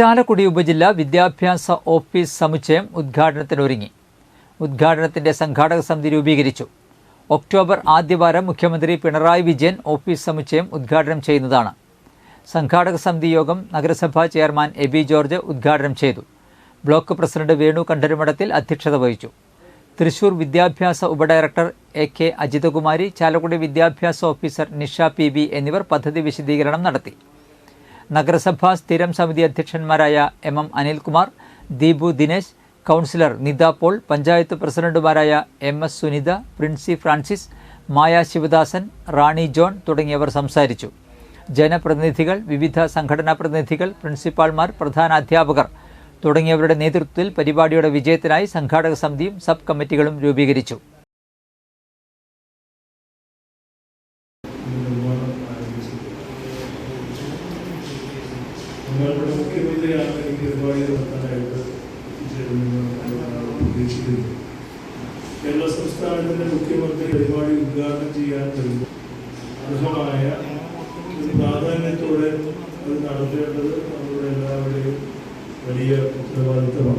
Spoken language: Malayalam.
ചാലക്കുടി ഉപജില്ല വിദ്യാഭ്യാസ ഓഫീസ് സമുച്ചയം ഉദ്ഘാടനത്തിനൊരുങ്ങി. ഉദ്ഘാടനത്തിന്റെ സംഘാടക സമിതി രൂപീകരിച്ചു. ഒക്ടോബർ ആദ്യവാരം മുഖ്യമന്ത്രി പിണറായി വിജയൻ ഓഫീസ് സമുച്ചയം ഉദ്ഘാടനം ചെയ്യുന്നതാണ്. സംഘാടക സമിതി യോഗം നഗരസഭാ ചെയർമാൻ എ ബി ജോർജ് ഉദ്ഘാടനം ചെയ്തു. ബ്ലോക്ക് പ്രസിഡന്റ് വേണു കണ്ഠരുമഠത്തിൽ അധ്യക്ഷത വഹിച്ചു. തൃശൂർ വിദ്യാഭ്യാസ ഉപഡയറക്ടർ എ കെ അജിതകുമാരി ചാലക്കുടി വിദ്യാഭ്യാസ ഓഫീസർ നിഷ പി ബി എന്നിവർ പദ്ധതി വിശദീകരണം നടത്തി. നഗരസഭാ സ്ഥിരം സമിതി അധ്യക്ഷന്മാരായ M M Anilkumar Deepu Dinesh councillor Nitha Paul panchayat പ്രസിഡന്റുമാരായ M S Sunitha Princy Francis Maya Sivadasan Rani John തുടങ്ങിയവർ സംസാരിച്ചു. ജനപ്രതിനിധികൾ വിവിധ സംഘടനാ പ്രതിനിധികൾ പ്രിൻസിപ്പാൾമാർ പ്രധാനാധ്യാപകർ തുടങ്ങിയവരുടെ നേതൃത്വത്തിൽ പരിപാടിയുടെ വിജയത്തിനായി സംഘാടക സമിതിയും സബ് കമ്മിറ്റികളും രൂപീകരിച്ചു. നമ്മളുടെ മുഖ്യമന്ത്രിയാണ് ഈ പരിപാടി നടത്താനായിട്ട് പ്രതീക്ഷിക്കുന്നു കേരള സംസ്ഥാനത്തിന്റെ മുഖ്യമന്ത്രി പരിപാടി ഉദ്ഘാടനം ചെയ്യാൻ വരുമ്പോൾ അർഹമായ ഒരു പ്രാധാന്യത്തോടെ അത് നടത്തേണ്ടത് നമ്മുടെ എല്ലാവരുടെയും വലിയ ഉത്തരവാദിത്തമാണ്.